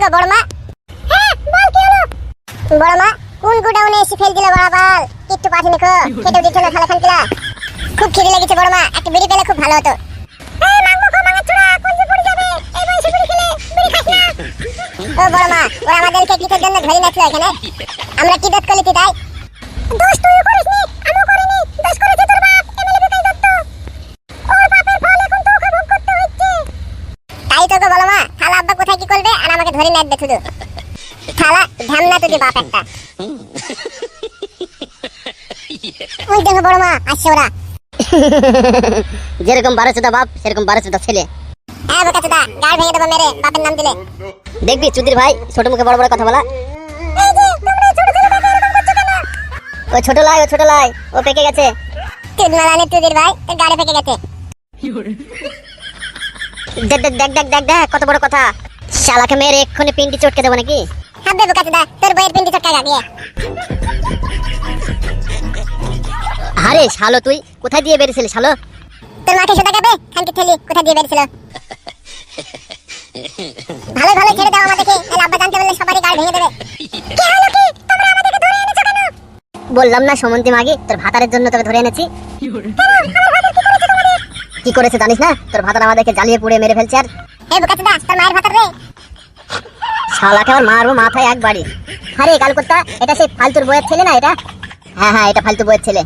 গো বড় মা হ্যাঁ বড় মা কোন গোডাউনে এসে ফেল বড় বল? একটু পাঠিয়ে খেতে না খালা খুব খিদে লেগেছে বড় মা একটা বিড়ি পেলে খুব ভালো হতো। এই মাংগো খা মাংগো ছোড়া কোন যে পড়ে যাবে? এই বয়সে বিড়ি খেলে বিড়ি খাস না। ও বড় মা ওরা আমাদেরকে কিসের জন্য ধরে এখানে? আমরা কি দোষ করেছি তাই দোষ তুই আমিও করিনি দোষ করেছে তোর বাপ এমএলএ বিকাশ দত্ত ওর বাপের ফল এখন তোকে ভোগ করতে হচ্ছে তাই তোকে বলো মা থালা আব্বা কোথায় কি করবে আর আমাকে ধরে নেবে শুধু থালা ঢামনা তুই বাপ একটা। ওই দেখো বড় মা আসছে ওরা। যেরকম বারো চোদা বাপ সেরকম বারো চোদা ছেলে। হ্যাঁ বোকা চোদা গাড় ভেঙে দেবো মেরে বাপের নাম দিলে। দেখবি চুদির ভাই ছোট মুখে বড় বড় কথা বলা। ও ছোট লাই ও ছোট লাই ও পেকে গেছে। ভাই গাড়ি ফেকে গেছে। দেখ দেখ দেখ দেখ দেখ কত বড় কথা। শালাকে মেরে এক্ষুনি পিন্ডি চটকে দেবো নাকি? হাববে চোদা তোর বইয়ের পিন্ডি চটকা আরে শালো তুই কোথায় দিয়ে বেরিয়েছিলি শালো? তোর মাকে সোদা গাবে খানকে ঠেলি কোথায় দিয়ে বেরিয়েছিল? ভালো ভালো ছেড়ে দাও আমাদেরকে। নাহলে আব্বা জানতে পারলে সবারই গাড় ভেঙে দেবে। কি হলো কি? তোমরা আমাদেরকে ধরে এনেছো কেন? বললাম না সমন্তি মাগি তোর ভাতারের জন্য তোকে ধরে এনেছি। কি করেছে জানিস না? তোর ভাতার আমাদেরকে জ্বালিয়ে পুড়ে মেরে ফেলছে আর। শালাকে আমার মারবো মাথায় এটা সেই ফালতুর বইয়ের ছেলে না এটা? হ্যাঁ হ্যাঁ এটা ফালতু বইয়ের ছেলে।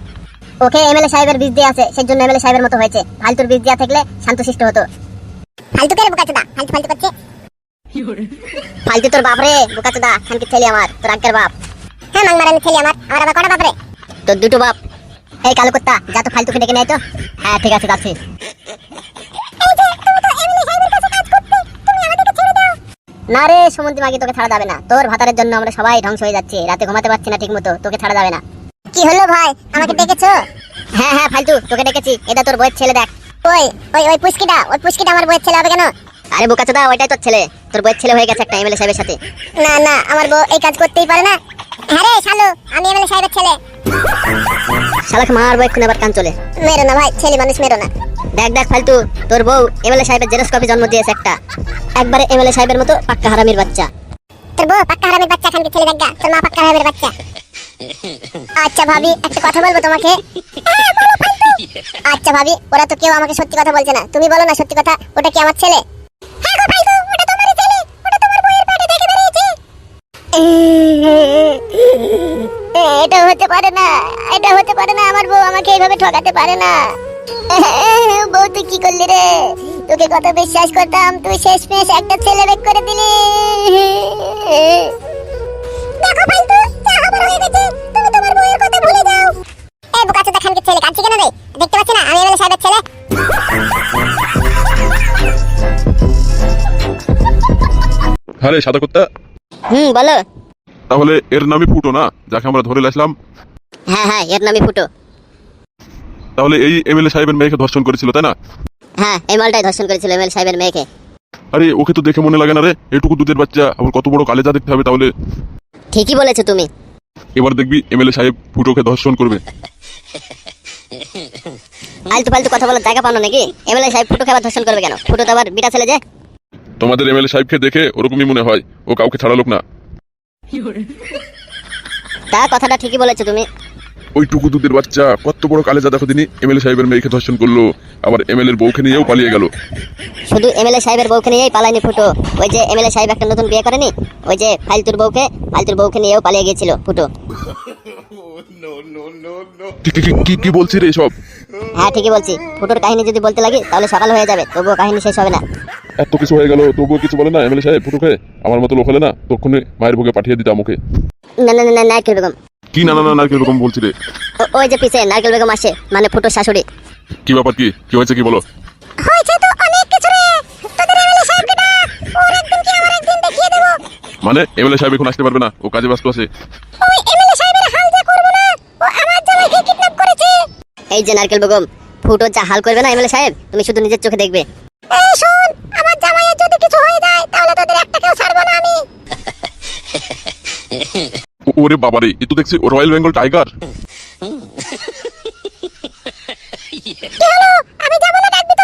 ওকে সাহেবের বীজ দিয়ে আছে সেই জন্য সাহেবের মতো হয়েছে। ফালতুর বীজ থাকলে শান্তশিষ্ট হতো। ফালতু চোদা ফালতু ফালতু করছে। ফালতু তোর বাপ রে খানকে ছেলে আমার, তোর আজ্ঞার বাপ। হ্যাঁ ছেলে আমার আমার আবার কটা তোর দুটো বাপ। এই কালকত্তা, যা তো ফালতুকে ডেকে নেয় তো। হ্যাঁ ঠিক আছে, যাচ্ছি। না রে সমুদ্র মাগি তোকে ছাড়া যাবে না। তোর ভাতারের জন্য আমরা সবাই ধ্বংস হয়ে যাচ্ছি রাতে ঘুমাতে পারছি না ঠিক মতো তোকে ছাড়া যাবে না। কি হলো ভাই? আমাকে ডেকেছো? হ্যাঁ হ্যাঁ ফালতু তোকে ডেকেছি। এটা তোর বইয়ের ছেলে দেখ। ওই ওই ওই পুষ্কিটা ওই পুষ্কিটা আমার বইয়ের ছেলে হবে কেন? আরে বোকাচোদা ওইটাই তোর ছেলে। তোর বইয়ের ছেলে হয়ে গেছে একটা এমএলএ সাহেবের সাথে। না না আমার বউ এই কাজ করতেই পারে না। হ্যাঁ রে শালু আমি এমএলএ সাহেবের ছেলে। শালাকে মারবো এক্ষুনি আবার কান চলে। মেরো না ভাই ছেলে মানুষ মেরো না। দেখ দেখ ফালতু তোর বউ এমএলএ সাহেবের জেরক্স কপি জন্ম দিয়েছে একটা। একবারে এমএলএ সাহেবের মতো পাক্কা হারামির বাচ্চা। তোর বউ পাক্কা হারামের বাচ্চা খানকে ছেলে দেখা তোর মা পাক্কা হারামের বাচ্চা। আচ্ছা ভাবি একটা কথা বলব তোমাকে। আচ্ছা ভাবি ওরা তো কেউ আমাকে সত্যি কথা বলছে না। তুমি বলো না সত্যি কথা ওটা কি আমার ছেলে? এটা হতে পারে না, এটা হতে পারে না, আমার বউ আমাকে এইভাবে ঠকাতে পারে না। বউ, তুই কি করলি রে? তোকে কত বিশ্বাস করতাম, তুই শেষ মেশ একটা ছেলে বেক করে দিলি। দেখো কাঁদছে কেন রে? না, আমি এমএলএ সাহেবের ছেলে। সাদা কুত্তা। হুম বলো। তাহলে এর নামই ফুটো না? যাকে আমরা ধরে আসলাম হ্যাঁ হ্যাঁ এর নামই ফুটো। তাহলে এই এমএলএ সাহেবের মেয়েকে ধর্ষণ করেছিল তাই না? হ্যাঁ এই মালটাই ধর্ষণ করেছিল এমএলএ সাহেবের মেয়েকে। আরে ওকে তো দেখে মনে লাগে না রে। এটুকু দুধের বাচ্চা আবার কত বড় কালেজা দেখতে হবে তাহলে। ঠিকই বলেছ তুমি। এবার দেখবি এমএলএ সাহেব ফুটোকে ধর্ষণ করবে। আলতু ফালতু কথা বলার জায়গা পানো নাকি? এমএলএ সাহেব ফুটোকে আবার ধর্ষণ করবে কেন? ফুটো তো আবার বিটা ছেলে যে। তোমাদের এমএলএ সাহেবকে দেখে ওরকমই মনে হয়। ও কাউকে ছাড়া লোক না। তা কথাটা ঠিকই বলেছ তুমি। ওই টুকু দুধের বাচ্চা কত বড় কালেজা দেখো তিনি। এমএলএ সাহেবের মেয়েকে ধর্ষণ করল আবার এমএলএ এর বউকে নিয়েও পালিয়ে গেল। শুধু এমএলএ সাহেবের বউকে নিয়েই পালায়নি ফুটো। ওই যে এমএলএ সাহেব একটা নতুন বিয়ে করেনি ওই যে ফালতুর বউকে ফালতুর বউকে নিয়েও পালিয়ে গিয়েছিল ফুটো। কি কি- কি- কি কি বলছি রে সব হ্যাঁ ঠিকই বলছি। ফুটোর কাহিনী যদি বলতে লাগি তাহলে সকাল হয়ে যাবে তবুও কাহিনী শেষ হবে না। এত কিছু হয়ে গেল তবুও কিছু বলে না এমএলএ সাহেব ফুটোকে আমার মতো লোক হলে না তখনই মায়ের বুকে পাঠিয়ে দিতাম ওকে। না না না, না নারকেল বেগম। কি না না না না কীরকম বলছি রে? ওই যে পিছে নারকেল বেগম আসে মানে ফুটোর শাশুড়ি। কি ব্যাপার কি? কি হয়েছে কি বলো? হয়েছে তো অনেক কিছু রে। তোদের এমএলএ সাহেবকে ডাক ওর একদিন কি আমার একদিন দেখিয়ে দেবো। মানে এমএলএ সাহেব এখন আসতে পারবে না? ও কাজে ব্যস্ত আছে। ওই এমএলএ সাহেবের হাল যা করব না ও আমার জামাইকে কিডন্যাপ করেছে। এই যে নারকেল বেগম ফুটো যা হাল করবে না এমএলএ সাহেব তুমি শুধু নিজের চোখে দেখবে। এই শোন আমার জামাইয়ের যদি কিছু হয়ে যায় তাহলে তোদের একটাকেও ছাড়বো না আমি ও- ওরে বাবারে এ তো দেখছি রয়্যাল বেঙ্গল টাইগার ডাকবি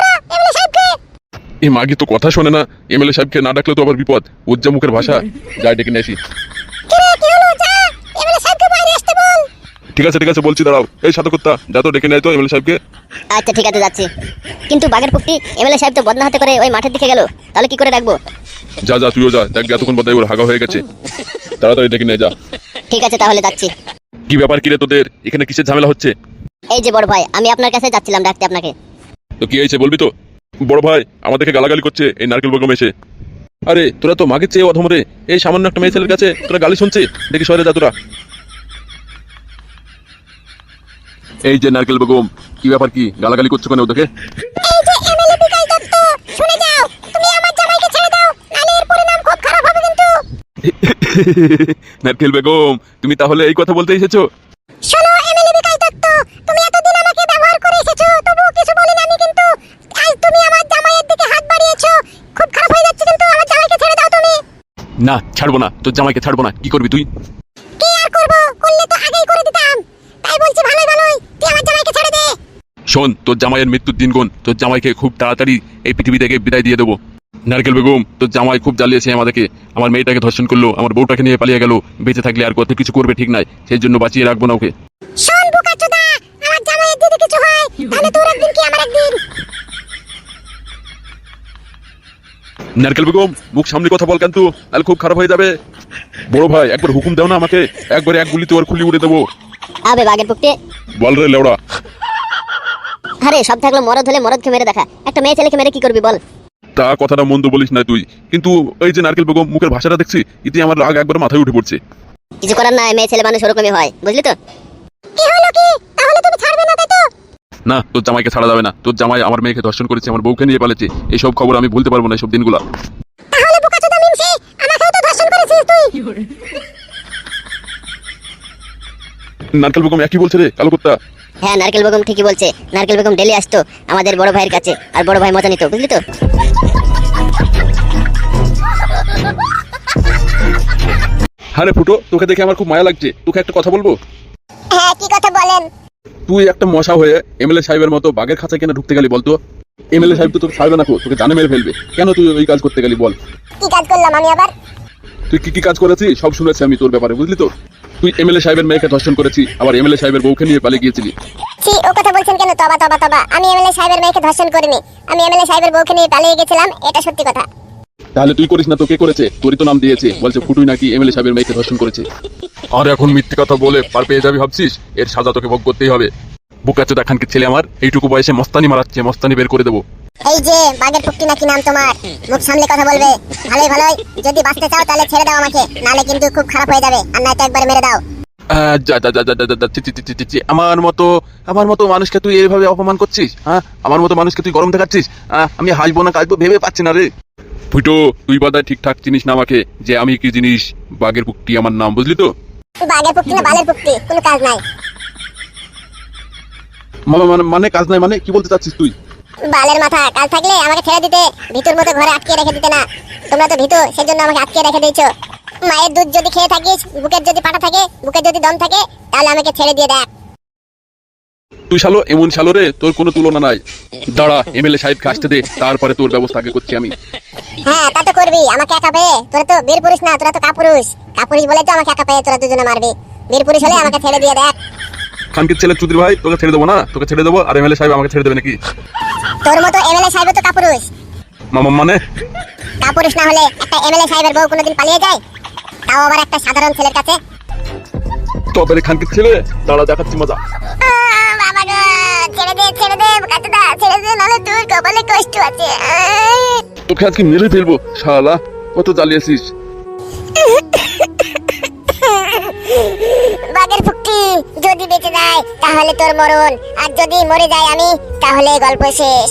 এই মাগি তো কথা শোনে না। এমএলএ সাহেবকে না ডাকলে তো আবার বিপদ। যা মুখের ভাষা যাই ডেকে নিয়ে আসি। ঠিক আছে ঠিক আছে বলছি দাঁড়াও। এই সাথে কুত্তা যা তো ডেকে নেয় তো এমএলএ সাহেবকে। আচ্ছা ঠিক আছে যাচ্ছি। কিন্তু বাঘের পুকটি এমএলএ সাহেব তো বদনা হাতে করে ওই মাঠের দিকে গেল। তাহলে কি করে রাখব যা যা তুইও যা। দেখ এতক্ষণ বোধহয় ওর হাগা হয়ে গেছে। তাড়াতাড়ি ডেকে নিয়ে যা। ঠিক আছে তাহলে যাচ্ছি। কি ব্যাপার কিরে তোদের? এখানে কিসের ঝামেলা হচ্ছে? এই যে বড় ভাই আমি আপনার কাছে যাচ্ছিলাম ডাকতে আপনাকে। তো কি হয়েছে বলবি তো? বড় ভাই আমাদেরকে গালাগালি করছে এই নারকেল বেগম এসে। আরে তোরা তো মাগের চেয়ে অধম রে। এই সামান্য একটা মেয়ে ছেলের কাছে তোরা গালি শুনছে দেখি সরে যা তোরা। এই যে নারকেল বেগম কি ব্যাপার কি? গালাগালি করছ কেন ওদেরকে? নারকেল বেগম তুমি তাহলে এই কথা বলতে এসেছ? শোনো এমএলএ বিকাশ দত্ত তুমি এতদিন আমাকে ব্যবহার করে এসেছ তবু কিছু বলিনি আমি কিন্তু। আজ তুমি আমার জামাইয়ের দিকে হাত বাড়িয়েছো খুব খারাপ হয়ে যাচ্ছে কিন্তু আমার জামাইকে ছেড়ে দাও তুমি। না ছাড়বো না তোর জামাইকে ছাড়বো না কি করবি তুই? কি আর করব করলে তো আগেই করে দিতাম। তাই বলছি ভালোই ভালোই তুই আমার জামাইকে ছেড়ে দে। শোন তোর জামাইয়ের মৃত্যুর দিন গুণ তোর জামাইকে খুব তাড়াতাড়ি এই পৃথিবী থেকে বিদায় দিয়ে দেবো। নারকেল বেগম তো জামাই খুব জ্বালিয়েছে আমাদেরকে। আমার মেয়েটাকে ধর্ষণ করল আমার বউটাকে নিয়ে পালিয়ে গেল। বেঁচে থাকলে আর কত কিছু করবে ঠিক নাই। সেই জন্য বাঁচিয়ে রাখব না ওকে। শোন বুকাচোদা আমার জামাইয়ের যদি কিছু হয় তাহলে তোর একদিন কি আমার একদিন? নারকেল বেগম মুখ সামনে কথা বল কিন্তু তাহলে খুব খারাপ হয়ে যাবে। বড় ভাই একবার হুকুম দাও না আমাকে। একবারে এক গুলিতে ওর খুলি উড়ে দেবো। আবে বাঘের পুকটি বল রে লেওড়া। আরে সব থাকল মরদ হলে মরদকে মেরে দেখা। একটা মেয়ে ছেলেকে মেরে কি করবি বল? তা কথাটা মন্দ বলিস না তুই। কিন্তু এই যে নারকেল বেগম মুখের ভাষাটা দেখছি এতে আমার রাগ একবার মাথায় উঠে পড়ছে। কিছু করার নাই মেয়ে ছেলে মানুষ ওরকমই হয় বুঝলি তো? কি হলো কি? তাহলে তুমি ছাড়বে না তাই তো? না তোর জামাইকে ছাড়া যাবে না। তোর জামাই আমার মেয়েকে ধর্ষণ করেছে আমার বউকে নিয়ে পালেছে এইসব খবর আমি ভুলতে পারব না এইসব দিনগুলো। তাহলে বুকাচোদা মিমসি আমাকেও তো ধর্ষণ করেছিস তুই। নারকেল বেগম একই বলছে রে কালো কুত্তা। হ্যাঁ নারকেল বেগম ঠিকই বলছে। নারকেল বেগম ডেলি আসতো আমাদের বড় ভাইয়ের কাছে আর বড় ভাই মজা নিত বুঝলি তো? আরে ফুটো তোকে দেখে আমার খুব মায়া লাগছে। তোকে একটা কথা বলব? হ্যাঁ কি কথা বলেন? তুই একটা মশা হয়ে এমএলএ সাহেবের মতো বাঘের খাঁচায় কেন ঢুকতে গেলি বলতো? এমএলএ সাহেব তো তোকে ছাড়বে না কো, তোকে জানে মেরে ফেলবে। কেন তুই ওই কাজ করতে গেলি বল? কি কাজ করলাম আমি আবার? তুই কি কি কাজ করেছিস? সব শুনেছি আমি তোর ব্যাপারে বুঝলি তো? তুই এমএলএ সাহেবের মেয়েকে ধর্ষণ করেছি আবার এমএলএ সাহেবের বউকে নিয়ে পালিয়ে গিয়েছিলি। ছি ও কথা বলছেন কেন? তবা তবা তবা। আমি এমএলএ সাহেবের মেয়েকে ধর্ষণ করিনি। আমি এমএলএ সাহেবের বউকে নিয়ে পালিয়ে গেছিলাম এটা সত্যি কথা। তাহলে তুই করিস না তো? কে করেছে? তোরই তো নাম দিয়েছে। বলছে ফুটুই নাকি এমএলএ সাহেবের মেয়েকে ধর্ষণ করেছে। আর এখন মিথ্যে কথা বলে পার পেয়ে যাবি ভাবছিস? এর সাজা তোকে ভোগ করতেই হবে। বুকাচ্ছে দেখানকে ছেলে আমার এইটুকু বয়সে মস্তানি মারাচ্ছে মস্তানি বের করে দেবো। এই যে বাগের পুক্তি নাকি নাম তোমার? মুখ সামলে কথা বলবে। ভালোই ভালোই। যদি বাঁচতে চাও তাহলে ছেড়ে দাও আমাকে। নালে কিন্তু খুব খারাপ হয়ে যাবে। আর নয়তো একবার মেরে দাও। আমার মতো আমার মতো মানুষকে তুই এইভাবে অপমান করছিস হ্যাঁ? আমার মতো মানুষকে তুই গরম দেখাচ্ছিস আমি হাসবো না কাঁদবো ভেবে পাচ্ছি না রে। ফুটো তুই বাদায় ঠিকঠাক চিনিস না আমাকে যে আমি কি জিনিস বাঘের পুকটি আমার নাম বুঝলি তো? বাগের পুক্তি না বালের পুক্তি কোনো কাজ নাই। মানে মানে কাজ নাই মানে? কি বলতে চাচ্ছিস তুই? বালের মাথা কাজ থাকলে আমাকে ছেড়ে দিতে ভিতর মতো ঘরে আটকে রেখে দিতে না। তোমরা তো ভিতু সেজন্য আমাকে আটকে রেখে দিয়েছ। মায়ের দুধ যদি খেয়ে থাকিস বুকের যদি পাটা থাকে বুকের যদি দম থাকে তাহলে আমাকে ছেড়ে দিয়ে দেখ। তুই শালো এমন শালো রে তোর কোনো তুলনা নাই। দাঁড়া এমএলএ সাহেবকে আসতে দে তারপরে তোর ব্যবস্থা আগে করছি আমি। হ্যাঁ তা তো করবি আমাকে একা পেয়ে। তোরা তো বীর পুরুষ না তোরা তো কাপুরুষ। কাপুরুষ বলে তো আমাকে একা পেয়ে তোরা দুজনে মারবি। বীর পুরুষ হলে আমাকে ছেড়ে দিয়ে দেখ। খানকে ছেলে চুদির ভাই? তোকে ছেড়ে দেবো না? তোকে ছেড়ে দেবো? আর এমএলএ সাহেব আমাকে ছেড়ে দেবে নাকি? তোর মতো এমএলএ সাহেব তো কাপুরুষ। মামা মানে? কাপুরুষ না হলে একটা এমএলএ সাহেবের বউ কোনোদিন পালিয়ে যায়? তাও আবার একটা সাধারণ ছেলের কাছে? তবে খানকে ছেলে? দাঁড়া দেখাচ্ছি মজা। বাবা গো ছেড়ে দে ছেড়ে দে কাটুদা ছেড়ে দে নাহলে তোর কপালে কষ্ট আছে। তোকে আজকে মেরে ফেলব শালা। কত জ্বালিয়েছিস? বাঘের ফুকটি যদি বেঁচে যায়, তাহলে তোর মরণ। আর যদি মরে যায় আমি, তাহলে গল্প শেষ।